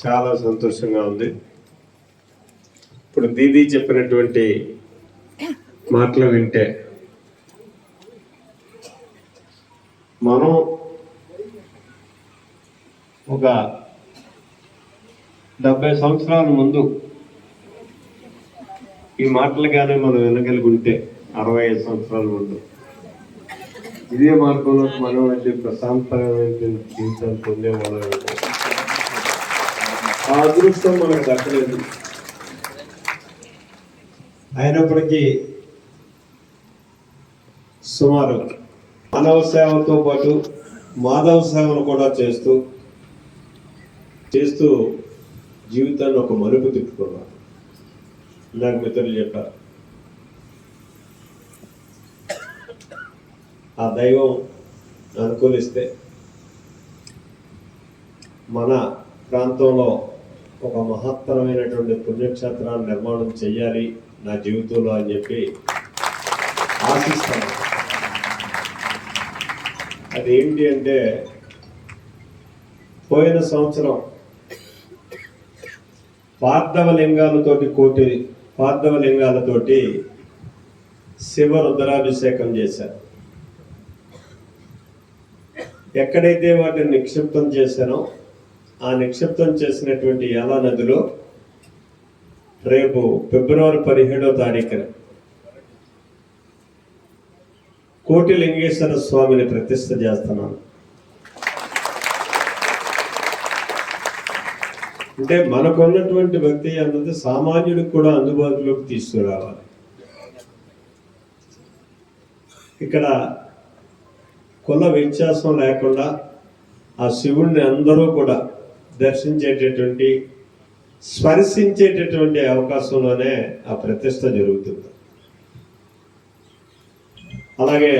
చాలా సంతోషంగా ఉంది. ఇప్పుడు దీదీ చెప్పినటువంటి మాటలు వింటే మనం ఒక డెబ్బై సంవత్సరాల ముందు ఈ మాటలుగానే మనం వినగలిగి అరవై ఐదు సంవత్సరాల ముందు. ఇదే మార్గంలో మనం వెళ్ళి ప్రశాంతమైన జీవితాన్ని పొందేవాళ్ళం. ఆ అదృష్టం మనకు దక్కలేదు. అయినప్పటికీ సుమారు మానవ సేవతో పాటు మాధవ సేవను కూడా చేస్తూ చేస్తూ జీవితాన్ని ఒక మరుపు తిప్పుకున్నాను నాకు మిత్రులు చెప్పారు. ఆ దైవం అనుకూలిస్తే మన ప్రాంతంలో ఒక మహత్తరమైనటువంటి పుణ్యక్షేత్రాన్ని నిర్మాణం చేయాలి నా జీవితంలో అని చెప్పి ఆశిస్తాను. అదేంటి అంటే పోయిన సంవత్సరం పార్థవ లింగాలతోటి కోటి పార్థవ లింగాలతోటి శివ రుద్రాభిషేకం చేశారు. ఎక్కడైతే వాటిని నిక్షిప్తం చేశానో ఆ నిక్షిప్తం చేసినటువంటి యాలా నదిలో రేపు ఫిబ్రవరి పదిహేడవ తారీఖున కోటి లింగేశ్వర స్వామిని ప్రతిష్ట చేస్తున్నాను. అంటే మనకున్నటువంటి భక్తి అన్నది సామాన్యుడికి కూడా అందుబాటులోకి తీసుకురావాలి. ఇక్కడ కుల వ్యత్యాసం లేకుండా ఆ శివుణ్ణి అందరూ కూడా దర్శించేటటువంటి స్పర్శించేటటువంటి అవకాశంలోనే ఆ ప్రతిష్ట జరుగుతుంది. అలాగే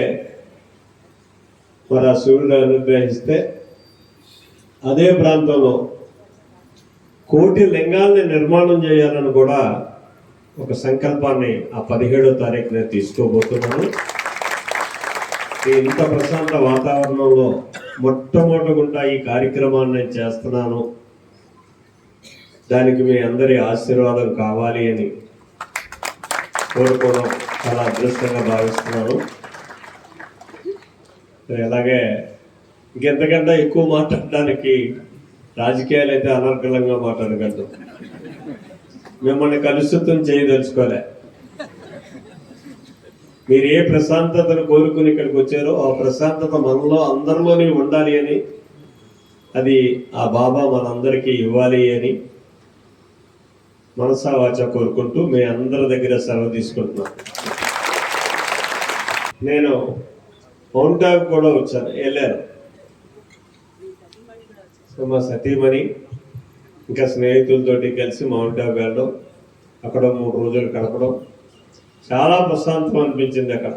మరి ఆ శివుడిని అనుగ్రహిస్తే అదే ప్రాంతంలో కోటి లింగాల్ని నిర్మాణం చేయాలని కూడా ఒక సంకల్పాన్ని ఆ పదిహేడో తారీఖున తీసుకోబోతున్నాను. ఈ ఇంత ప్రశాంత వాతావరణంలో మొట్టమొదటిగుండా ఈ కార్యక్రమాన్ని నేను చేస్తున్నాను. దానికి మీ అందరి ఆశీర్వాదం కావాలి అని కోరుకోవడం చాలా అదృష్టంగా భావిస్తున్నాను. ఎలాగే అలాగే ఇంకెంతకంటే ఎక్కువ మాట్లాడడానికి రాజకీయాలు అయితే అనర్గళంగా మాట్లాడగలదు. మిమ్మల్ని కలుషితం చేయదలుచుకోలే. మీరు ఏ ప్రశాంతతను కోరుకుని ఇక్కడికి వచ్చారో ఆ ప్రశాంతత మనలో అందరిలోనే ఉండాలి అని అది ఆ బాబా మనందరికీ ఇవ్వాలి అని మనసా వాచ కోరుకుంటూ మీ అందరి దగ్గర సెలవు తీసుకుంటున్నాను నేను మౌంట్ ఆబు కూడా వచ్చాను వెళ్ళాను. సో మా సతీమణి ఇంకా స్నేహితులతోటి కలిసి మౌంట్ ఆబు వెళ్ళడం అక్కడ మూడు రోజులు గడపడం చాలా ప్రశాంతం అనిపించింది అక్కడ.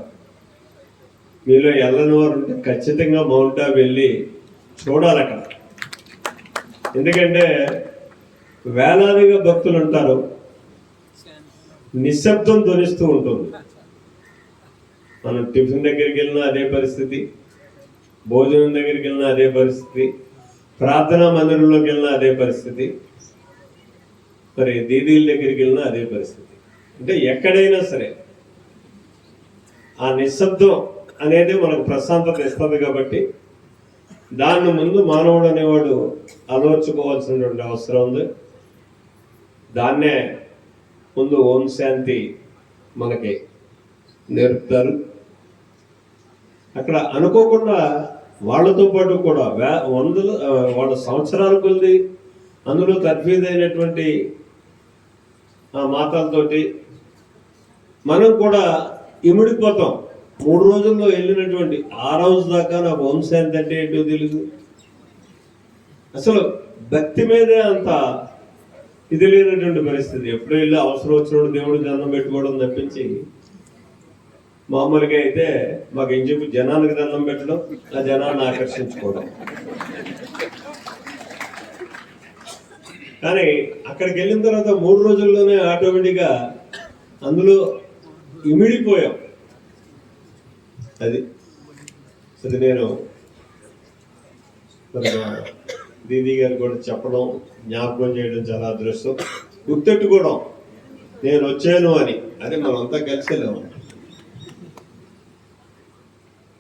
మీలో ఎల్లనివారు ఉంటే ఖచ్చితంగా మౌంట్ ఆబు వెళ్ళి చూడాలి అక్కడ. ఎందుకంటే వేలాదిగా భక్తులు ఉంటారు. నిశ్శబ్దం ధ్వనిస్తూ ఉంటుంది. మనం టిఫిన్ దగ్గరికి వెళ్ళినా అదే పరిస్థితి. భోజనం దగ్గరికి వెళ్ళినా అదే పరిస్థితి. ప్రార్థనా మందిరంలోకి వెళ్ళినా అదే పరిస్థితి. మరి దీదీల దగ్గరికి వెళ్ళినా అదే పరిస్థితి. అంటే ఎక్కడైనా సరే ఆ నిశ్శబ్దం అనేది మనకు ప్రశాంతత ఇస్తుంది కాబట్టి దాన్ని ముందు మానవుడు అనేవాడు ఆలోచుకోవాల్సినటువంటి అవసరం ఉంది. దాన్నే ముందు ఓం శాంతి మనకి నేర్పుతారు. అక్కడ అనుకోకుండా వాళ్ళతో పాటు కూడా వే వందలు వాళ్ళ సంవత్సరాల కొద్ది అందులో తర్ఫీదైనటువంటి ఆ మాటలతోటి మనం కూడా ఇమిడిపోతాం. మూడు రోజుల్లో వెళ్ళినటువంటి ఆ రోజు దాకా నాకు వంశాంతి అంటే ఏంటో తెలియదు అసలు భక్తి మీదే అంత ఇది లేనటువంటి పరిస్థితి. ఎప్పుడు వెళ్ళి అవసరం వచ్చినప్పుడు దేవుడు దండం పెట్టుకోవడం తప్పించి మామూలుగా అయితే మాకు ఏం చెప్పు జనానికి దండం పెట్టడం ఆ జనాన్ని ఆకర్షించుకోవడం. కానీ అక్కడికి వెళ్ళిన తర్వాత మూడు రోజుల్లోనే ఆటోమేటిక్గా అందులో ఇమిడిపోయాం. అది. అది నేను దీదీ గారు కూడా చెప్పడం జ్ఞాపకం చేయడం చాలా అదృష్టం. గుర్తెట్టుకోవడం నేను వచ్చాను అని. అదే మనంతా కలిసి వెళ్ళాము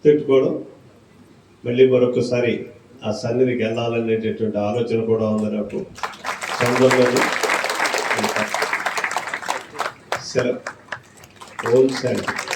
తిట్టుకోవడం మళ్ళీ మరొకసారి ఆ సన్నిధికి వెళ్ళాలనేటటువంటి ఆలోచన కూడా ఉంది నాకు. సందర్భంలో సెలవు ఓం శాంతి